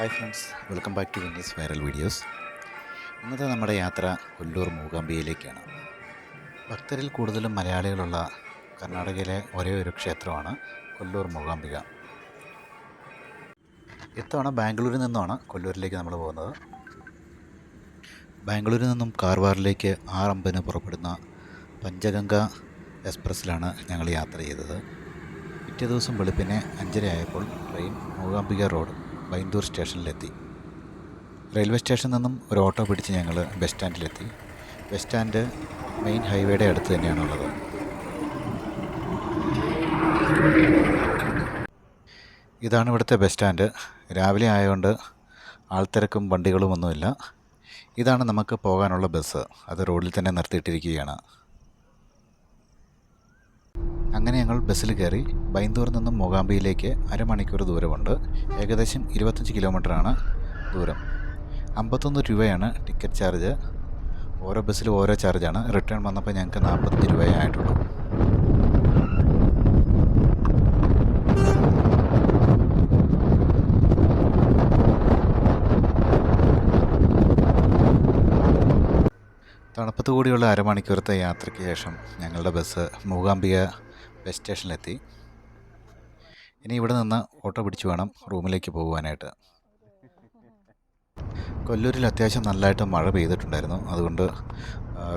Hi friends welcome back to Winnie's viral videos ഇന്നത്തെ നമ്മുടെ യാത്ര കൊല്ലൂർ മൂകാംബികയിലേക്കാണ്. ഭക്തരിൽ കൂടുതലും മലയാളികളുള്ള കർണാടകയിലെ ഒരേ ഒരു ക്ഷേത്രമാണ് കൊല്ലൂർ മൂകാംബിക. ഇത്തവണ ബാംഗ്ലൂരിൽ നിന്നാണ് കൊല്ലൂരിലേക്ക് നമ്മൾ പോകുന്നത്. ബാംഗ്ലൂരിൽ നിന്നും കാർവാറിലേക്ക് ആറമ്പതിന് പുറപ്പെടുന്ന പഞ്ചഗംഗ എക്സ്പ്രസ്സിലാണ് ഞങ്ങൾ യാത്ര ചെയ്തത്. പിറ്റേ ദിവസം വെളുപ്പിനെ അഞ്ചര ആയപ്പോൾ ട്രെയിൻ മൂകാംബിക റോഡ് ബൈന്ദൂർ സ്റ്റേഷനിലെത്തി. റെയിൽവേ സ്റ്റേഷനിൽ നിന്നും ഒരു ഓട്ടോ പിടിച്ച് ഞങ്ങൾ ബസ് സ്റ്റാൻഡിലെത്തി. ബസ് സ്റ്റാൻഡ് മെയിൻ ഹൈവേയുടെ അടുത്ത് തന്നെയാണുള്ളത് ഇതാണ് ഇവിടുത്തെ ബസ് സ്റ്റാൻഡ്. രാവിലെ ആയതുകൊണ്ട് ആൾത്തിരക്കും വണ്ടികളും ഒന്നുമില്ല ഇതാണ് നമുക്ക് പോകാനുള്ള ബസ്. അത് റോഡിൽ തന്നെ നിർത്തിയിട്ടിരിക്കുകയാണ്. അങ്ങനെ ഞങ്ങൾ ബസ്സിൽ കയറി ബൈന്ദൂരിൽ നിന്നും മൂകാംബിയിലേക്ക് അരമണിക്കൂർ ദൂരമുണ്ട്. ഏകദേശം ഇരുപത്തഞ്ച് കിലോമീറ്ററാണ് ദൂരം. അമ്പത്തൊന്ന് രൂപയാണ് ടിക്കറ്റ് ചാർജ്. ഓരോ ബസ്സിലും ഓരോ ചാർജാണ്. റിട്ടേൺ വന്നപ്പോൾ ഞങ്ങൾക്ക് നാൽപ്പത്തഞ്ച് രൂപയേ ആയിട്ടുള്ളൂ. തണുപ്പത്ത് കൂടിയുള്ള അരമണിക്കൂറത്തെ യാത്രയ്ക്ക് ശേഷം ഞങ്ങളുടെ ബസ് മൂകാംബിക ബസ് സ്റ്റേഷനിലെത്തി ഇനി ഇവിടെ നിന്ന് ഓട്ടോ പിടിച്ച് വേണം റൂമിലേക്ക് പോകുവാനായിട്ട് കൊല്ലൂരിൽ അത്യാവശ്യം നല്ലതായിട്ട് മഴ പെയ്തിട്ടുണ്ടായിരുന്നു. അതുകൊണ്ട്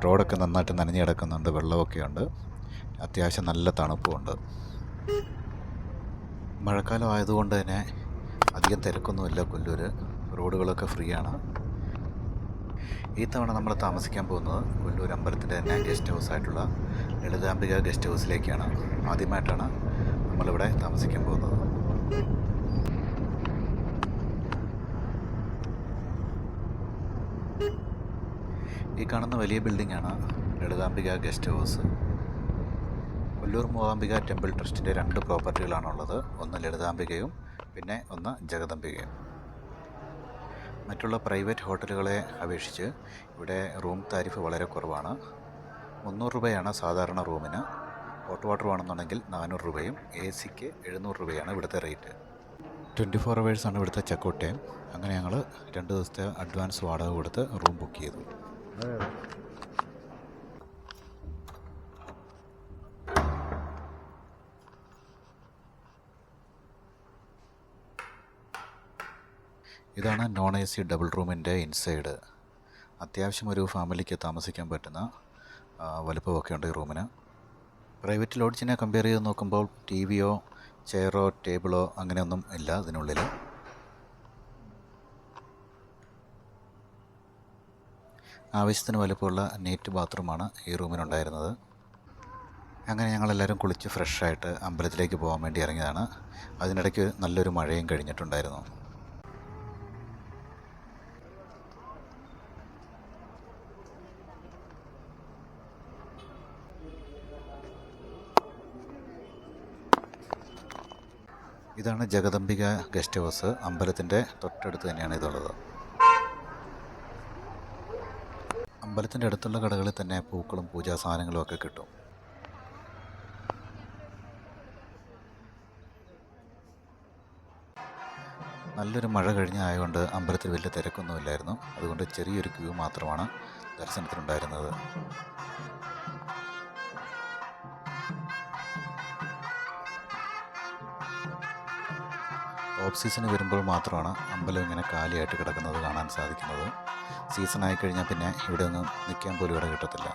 റോഡൊക്കെ നന്നായിട്ട് നനഞ്ഞു കിടക്കുന്നുണ്ട്. വെള്ളമൊക്കെ ഉണ്ട്. അത്യാവശ്യം നല്ല തണുപ്പുമുണ്ട് മഴക്കാലം ആയതുകൊണ്ട് തന്നെ അധികം തിരക്കൊന്നുമില്ല കൊല്ലൂർ റോഡുകളൊക്കെ ഫ്രീ ആണ് ഈ തവണ നമ്മൾ താമസിക്കാൻ പോകുന്നത് കൊല്ലൂർ അമ്പലത്തിന്റെ തന്നെ ഗസ്റ്റ് ഹൗസ് ആയിട്ടുള്ള ലളിതാംബിക ഗസ്റ്റ് ഹൗസിലേക്കാണ്. ആദ്യമായിട്ടാണ് നമ്മളിവിടെ താമസിക്കാൻ പോകുന്നത്. ഈ കാണുന്ന വലിയ ബിൽഡിങ്ങാണ് Lalithambika guest house. Kollur Mookambika temple ട്രസ്റ്റിന്റെ രണ്ട് പ്രോപ്പർട്ടികളാണുള്ളത്. ഒന്ന് ലളിതാംബികയും പിന്നെ ഒന്ന് ജഗദംബികയും. മറ്റുള്ള പ്രൈവറ്റ് ഹോട്ടലുകളെ അപേക്ഷിച്ച് ഇവിടെ റൂം താരിഫ് വളരെ കുറവാണ്. മുന്നൂറ് രൂപയാണ് സാധാരണ റൂമിന്. ഹോട്ട് വാട്ടർ വേണമെന്നുണ്ടെങ്കിൽ നാനൂറ് രൂപയും എ സിക്ക് എഴുന്നൂറ് രൂപയാണ് ഇവിടുത്തെ റേറ്റ്. ട്വന്റി ഫോർ അവേഴ്സാണ് ഇവിടുത്തെ ചെക്കൗട്ട്. ടൈം അങ്ങനെ ഞങ്ങൾ രണ്ട് ദിവസത്തെ അഡ്വാൻസ് വാടക കൊടുത്ത് റൂം ബുക്ക് ചെയ്തു. ഇതാണ് നോൺ എ സി ഡബിൾ റൂമിന്റെ ഇൻസൈഡ് അത്യാവശ്യം ഒരു ഫാമിലിക്ക് താമസിക്കാൻ പറ്റുന്ന വലുപ്പമൊക്കെ ഉണ്ട് ഈ റൂമിന് പ്രൈവറ്റ് ലോഡ്ജിനെ കമ്പയർ ചെയ്ത് നോക്കുമ്പോൾ ടി വിയോ ചെയറോ ടേബിളോ അങ്ങനെയൊന്നും ഇല്ല ഇതിനുള്ളിൽ. ആവശ്യത്തിന് വലുപ്പമുള്ള നീറ്റ് ബാത്റൂമാണ് ഈ റൂമിനുണ്ടായിരുന്നത് അങ്ങനെ ഞങ്ങളെല്ലാവരും കുളിച്ച് ഫ്രഷായിട്ട് അമ്പലത്തിലേക്ക് പോകാൻ വേണ്ടി ഇറങ്ങിയതാണ്. അതിനിടയ്ക്ക് നല്ലൊരു മഴയും കഴിഞ്ഞിട്ടുണ്ടായിരുന്നു. ഇതാണ് ജഗദംബിക ഗസ്റ്റ് ഹൗസ്. അമ്പലത്തിന്റെ തൊട്ടടുത്ത് തന്നെയാണ് ഇതുള്ളത്. അമ്പലത്തിന്റെ അടുത്തുള്ള കടകളിൽ തന്നെ പൂക്കളും പൂജാ സാധനങ്ങളും ഒക്കെ കിട്ടും. നല്ലൊരു മഴ കഴിഞ്ഞ ആയതുകൊണ്ട് അമ്പലത്തിൽ വലിയ തിരക്കൊന്നുമില്ലായിരുന്നു. അതുകൊണ്ട് ചെറിയൊരു ക്യൂ മാത്രമാണ് ദർശനത്തിനുണ്ടായിരുന്നത്. ഓഫ് സീസൺ വരുമ്പോൾ മാത്രമാണ് അമ്പലം ഇങ്ങനെ കാലിയായിട്ട് കിടക്കുന്നത് കാണാൻ സാധിക്കുന്നത്. സീസൺ ആയി കഴിഞ്ഞാൽ പിന്നെ ഇവിടെ ഒന്നും നിൽക്കാൻ പോലും ഇവിടെ കിട്ടത്തില്ല.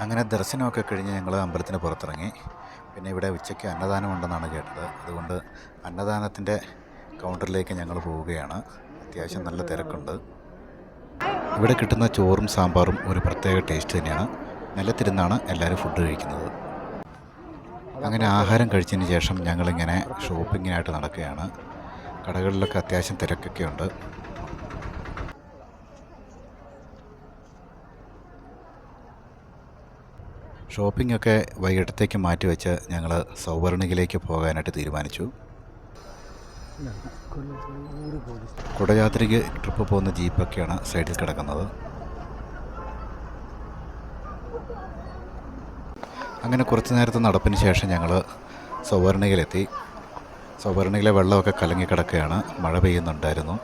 അങ്ങനെ ദർശനമൊക്കെ കഴിഞ്ഞ് ഞങ്ങൾ അമ്പലത്തിന് പുറത്തിറങ്ങി. പിന്നെ ഇവിടെ ഉച്ചയ്ക്ക് അന്നദാനം ഉണ്ടെന്നാണ് കേട്ടത്. അതുകൊണ്ട് അന്നദാനത്തിന്റെ കൗണ്ടറിലേക്ക് ഞങ്ങൾ പോവുകയാണ്. അത്യാവശ്യം നല്ല തിരക്കുണ്ട്. ഇവിടെ കിട്ടുന്ന ചോറും സാമ്പാറും ഒരു പ്രത്യേക ടേസ്റ്റ് തന്നെയാണ്. നിലത്തിരുന്നാണ് എല്ലാവരും ഫുഡ് കഴിക്കുന്നത്. അങ്ങനെ ആഹാരം കഴിച്ചതിന് ശേഷം ഞങ്ങളിങ്ങനെ ഷോപ്പിങ്ങിനായിട്ട് നടക്കുകയാണ്. കടകളിലൊക്കെ അത്യാവശ്യം തിരക്കൊക്കെ ഉണ്ട്. ഷോപ്പിംഗ് ഒക്കെ വൈകിട്ടത്തേക്ക് മാറ്റിവെച്ച് ഞങ്ങൾ സൗവർണികിലേക്ക് പോകാനായിട്ട് തീരുമാനിച്ചു. കുടയാത്രയ്ക്ക് ട്രിപ്പ് പോകുന്ന ജീപ്പൊക്കെയാണ് സൈഡിൽ കിടക്കുന്നത്. അങ്ങനെ കുറച്ച് നേരത്തെ നടപ്പിന് ശേഷം ഞങ്ങൾ സൗവർണികയിലെത്തി സൗവർണികയിലെ വെള്ളമൊക്കെ കലങ്ങി കിടക്കുകയാണ്. മഴ പെയ്യുന്നുണ്ടായിരുന്നു.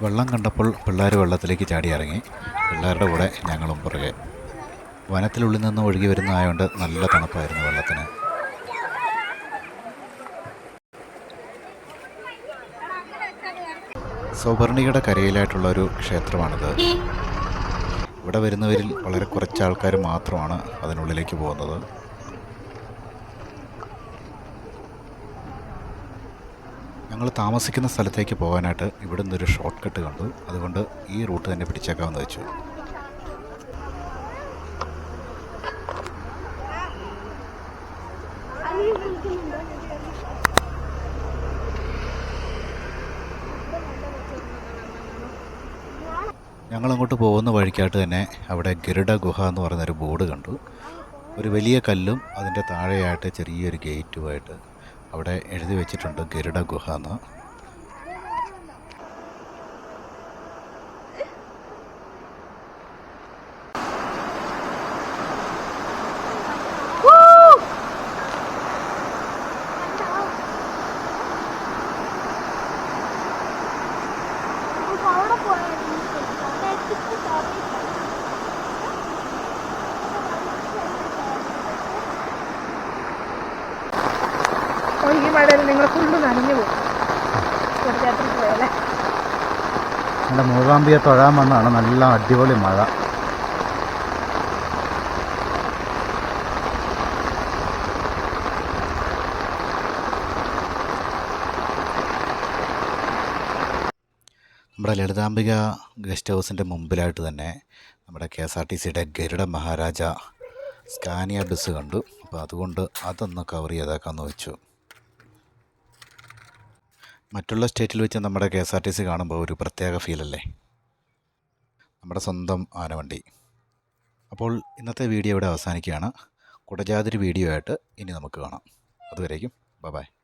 വെള്ളം കണ്ടപ്പോൾ പിള്ളേർ വെള്ളത്തിലേക്ക് ചാടി ഇറങ്ങി പിള്ളേരുടെ കൂടെ ഞങ്ങളും പുറകെ. വനത്തിനുള്ളിൽ നിന്ന് ഒഴുകി വരുന്നതായതുകൊണ്ട് നല്ല തണുപ്പായിരുന്നു വെള്ളത്തിന്. സുവർണികയുടെ കരയിലായിട്ടുള്ള ഒരു ക്ഷേത്രമാണിത്. ഇവിടെ വരുന്നവരിൽ വളരെ കുറച്ച് ആൾക്കാർ മാത്രമാണ് അതിനുള്ളിലേക്ക് പോകുന്നത്. ഞങ്ങൾ താമസിക്കുന്ന സ്ഥലത്തേക്ക് പോകാനായിട്ട് ഇവിടെ നിന്നൊരു ഷോർട്ട് കട്ട് കണ്ടു. അതുകൊണ്ട് ഈ റൂട്ട് തന്നെ പിടിച്ചേക്കാമെന്ന് വെച്ചു. ഞങ്ങളങ്ങോട്ട് പോകുന്ന വഴിക്കായിട്ട് തന്നെ അവിടെ ഗരുഡ ഗുഹ എന്ന് പറയുന്നൊരു ബോർഡ് കണ്ടു. ഒരു വലിയ കല്ലും അതിന്റെ താഴെയായിട്ട് ചെറിയൊരു ഗേറ്റുമായിട്ട് അവിടെ എഴുതി വെച്ചിട്ടുണ്ട് ഗരുഡ ഗുഹ എന്ന് അവിടെ പോയായിരുന്നു മഴയിൽ നിങ്ങൾ ഫുള്ള് നനഞ്ഞു പോകും. പോയാലേ നമ്മുടെ മൂകാംബിയെ തൊഴാൻ വന്നാണ് നല്ല അടിപൊളി മഴ. നമ്മുടെ ലളിതാംബിക ഗസ്റ്റ് ഹൗസിന്റെ മുമ്പിലായിട്ട് തന്നെ നമ്മുടെ കെ എസ് ആർ ടി സിയുടെ ഗരുഡ മഹാരാജ സ്കാനിയ ബസ് കണ്ടു. അപ്പോൾ അതുകൊണ്ട് അതൊന്ന് കവർ ചെയ്തേക്കാമെന്ന് വെച്ചു. മറ്റുള്ള സ്റ്റേറ്റിൽ വെച്ച് നമ്മുടെ K S R T C കാണുമ്പോൾ ഒരു പ്രത്യേക ഫീലല്ലേ നമ്മുടെ സ്വന്തം ആനവണ്ടി. അപ്പോൾ ഇന്നത്തെ വീഡിയോ ഇവിടെ അവസാനിക്കുകയാണ്. കുടജാതിരി വീഡിയോ ആയിട്ട് ഇനി നമുക്ക് കാണാം. അതുവരേക്കും ബൈ Bye.